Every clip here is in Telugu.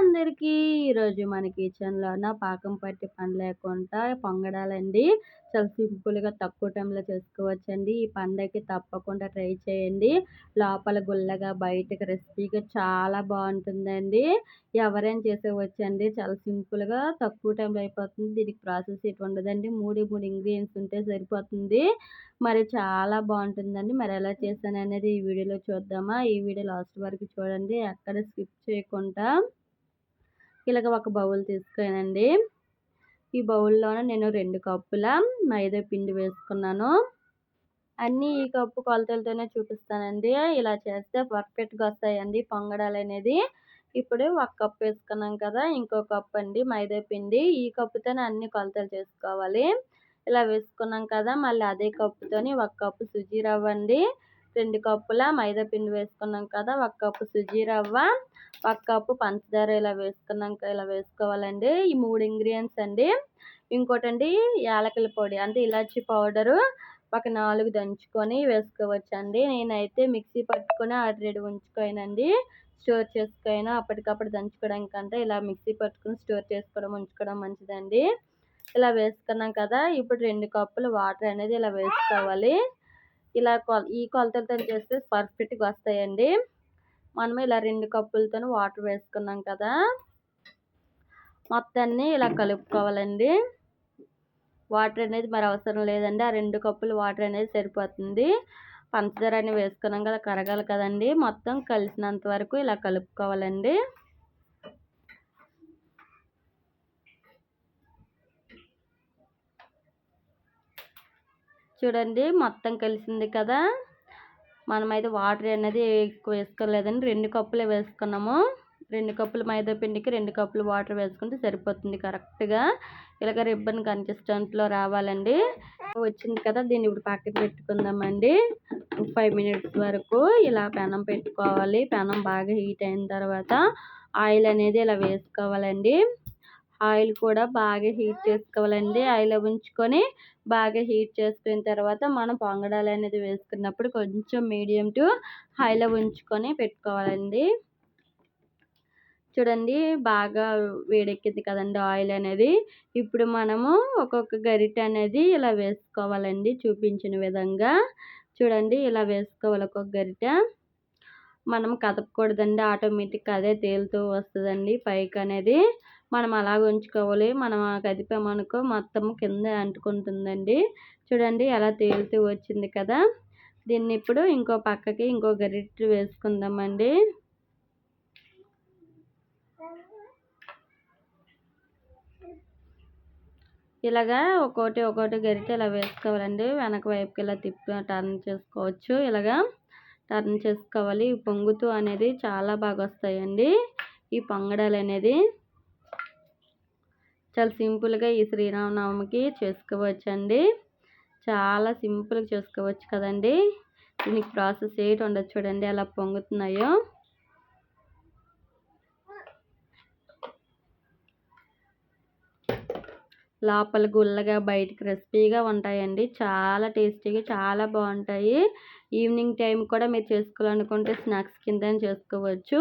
అందరికీ ఈరోజు మన కిచెన్లోన పాకం పట్టి పని లేకుండా పొంగడాలండి. చాలా సింపుల్గా తక్కువ టైంలో చేసుకోవచ్చండి. ఈ పండగకి తప్పకుండా ట్రై చేయండి. లోపల గుల్లగా బయటకు రెసిపీగా చాలా బాగుంటుందండి. ఎవరైనా చేసేవచ్చండి చాలా సింపుల్గా తక్కువ టైంలో అయిపోతుంది. దీనికి ప్రాసెస్ ఎటు ఉండదండి. మూడు మూడు ఇంగ్రీడియంట్స్ ఉంటే సరిపోతుంది. మరి చాలా బాగుంటుందండి. మరి ఎలా చేశాను అనేది ఈ వీడియోలో చూద్దామా? ఈ వీడియో లాస్ట్ వరకు చూడండి. ఎక్కడ స్కిప్ చేయకుండా ఇలాగ ఒక బౌల్ తీసుకోనండి. ఈ బౌల్లోనే నేను రెండు కప్పుల మైదా పిండి వేసుకున్నాను. అన్నీ ఈ కప్పు కొలతలతోనే చూపిస్తానండి. ఇలా చేస్తే పర్ఫెక్ట్గా వస్తాయండి పొంగడాలు అనేది ఇప్పుడు ఒక కప్పు వేసుకున్నాం కదా ఇంకో కప్పు అండి మైదా పిండి. ఈ కప్పుతోనే అన్ని కొలతలు చేసుకోవాలి. ఇలా వేసుకున్నాం కదా మళ్ళీ అదే కప్పుతోని ఒక కప్పు సుజీ రవ్వ అండి రెండు కప్పుల మైదా పిండి వేసుకున్నాం కదా ఒక కప్పు సుజీ రవ్వ ఒక కప్పు పంచదార ఇలా వేసుకున్నాక ఇలా వేసుకోవాలండి. ఈ మూడు ఇంగ్రీడియంట్స్ అండి. ఇంకోటండి యాలకుల పొడి అంటే ఇలాచి పౌడరు ఒక నాలుగు దంచుకొని వేసుకోవచ్చు అండి నేనైతే మిక్సీ పట్టుకొని ఆర్డర్ రెడీ ఉంచుకోనండి. స్టోర్ చేసుకోయినా అప్పటికప్పుడు దంచుకోవడానికి అంటే ఇలా మిక్సీ పట్టుకుని స్టోర్ చేసుకోవడం ఉంచుకోవడం మంచిదండి. ఇలా వేసుకున్నాం కదా ఇప్పుడు రెండు కప్పులు వాటర్ అనేది ఇలా వేసుకోవాలి. ఇలా ఈ కొలతలతో చేస్తే పర్ఫెక్ట్గా వస్తాయండి. మనం ఇలా రెండు కప్పులతో వాటర్ వేసుకున్నాం కదా. మొత్తాన్ని ఇలా కలుపుకోవాలండి. వాటర్ అనేది మరి అవసరం లేదండి. ఆ రెండు కప్పులు వాటర్ అనేది సరిపోతుంది. పంచదార అని వేసుకున్నాం కదా కరగాలి కదండి. మొత్తం కలిసినంత వరకు ఇలా కలుపుకోవాలండి. చూడండి మొత్తం కలిసింది కదా. మనమైతే వాటర్ అనేది ఎక్కువ వేసుకోలేదండి. రెండు కప్పులే వేసుకున్నాము. రెండు కప్పులు మైదా పిండికి రెండు కప్పులు వాటర్ వేసుకుంటే సరిపోతుంది కరెక్ట్గా ఇలాగ రిబ్బన్ కన్సిస్టెంట్లో రావాలండి. వచ్చింది కదా దీన్ని ఇప్పుడు పక్కన పెట్టుకుందామండి. ఫైవ్ మినిట్స్ వరకు ఇలా పెనం పెట్టుకోవాలి. పెనం బాగా హీట్ అయిన తర్వాత ఆయిల్ అనేది ఇలా వేసుకోవాలండి. ఆయిల్ కూడా బాగా హీట్ చేసుకోవాలండి. ఆయిల్ ఉంచుకొని బాగా హీట్ చేసుకున్న తర్వాత మనం పొంగడాలు అనేది వేసుకున్నప్పుడు కొంచెం మీడియం టు హైలో ఉంచుకొని పెట్టుకోవాలండి. చూడండి బాగా వేడెక్కింది కదండి ఆయిల్ అనేది. ఇప్పుడు మనము ఒక్కొక్క గరిట అనేది ఇలా వేసుకోవాలండి చూపించిన విధంగా. చూడండి ఇలా వేసుకోవాలి ఒక్కొక్క గరిట. మనం కదపకూడదండి ఆటోమేటిక్ అదే తేలుతూ వస్తుందండి పైకి అనేది. మనం అలాగ ఉంచుకోవాలి. మనం కదిపామనుకో మొత్తం కింద అంటుకుంటుందండి. చూడండి ఎలా తేలుతూ వచ్చింది కదా. దీన్ని ఇప్పుడు ఇంకో పక్కకి ఇంకో గరిటె వేసుకుందామండి. ఇలాగా ఒక్కోటి ఒక్కోటి గరిటె ఇలా వేసుకోవాలండి. వెనక వైపుకి ఇలా తిప్పి టర్న్ చేసుకోవచ్చు. ఇలాగా టర్న్ చేసుకోవాలి. ఈ పొంగుతూ అనేది చాలా బాగా వస్తాయండి. ఈ పొంగడాలు అనేది చాలా సింపుల్గా ఈ శ్రీరామనవమికి చేసుకోవచ్చండి. చాలా సింపుల్గా చేసుకోవచ్చు కదండి. దీనికి ప్రాసెస్ ఏంటి ఉండదు చూడండి ఎలా పొంగుతున్నాయో. లోపల గుల్లగా బయట క్రిస్పీగా ఉంటాయండి. చాలా టేస్టీగా చాలా బాగుంటాయి. ఈవినింగ్ టైం కూడా మీరు చేసుకోవాలనుకుంటే స్నాక్స్ కింద చేసుకోవచ్చు.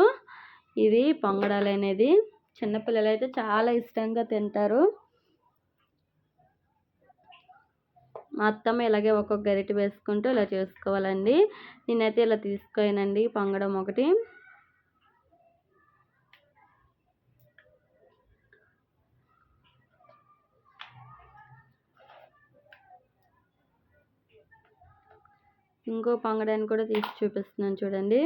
ఇది పొంగడాలు అనేది చిన్నపిల్లలు అయితే చాలా ఇష్టంగా తింటారు. మా అత్తమ్మ ఇలాగే ఒక్కొక్క గరిటె వేసుకుంటూ ఇలా చేసుకోవాలండి. నేనైతే ఇలా తీసుకోనండి పొంగడం ఒకటి. ఇంకో పొంగడాన్ని కూడా తీసి చూపిస్తున్నాను చూడండి.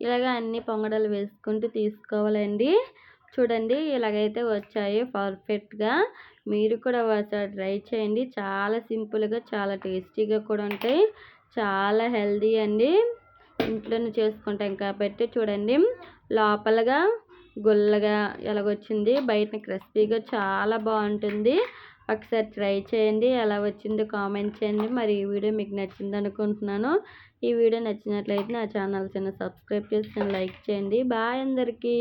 ఇలాగ అన్ని పొంగడాలు వేసుకుంటూ తీసుకోవాలండి. చూడండి ఇలాగైతే వచ్చాయి పర్ఫెక్ట్గా. మీరు కూడా ఒకసారి ట్రై చేయండి. చాలా సింపుల్గా చాలా టేస్టీగా కూడా ఉంటాయి. చాలా హెల్దీ అండి. ఇంట్లోనే చేసుకుంటాం కాబట్టి చూడండి. లోపలగా గుల్లగా ఎలాగొచ్చింది బయట క్రిస్పీగా చాలా బాగుంటుంది. ఒకసారి ట్రై చేయండి. ఎలా వచ్చిందో కామెంట్ చేయండి. మరి ఈ వీడియో మీకు నచ్చింది అనుకుంటున్నాను ఈ వీడియో నచ్చినట్లయితే నా ఛానల్ చిన్న సబ్స్క్రైబ్ చేసుకొని లైక్ చేయండి. బాయ్ అందరికీ.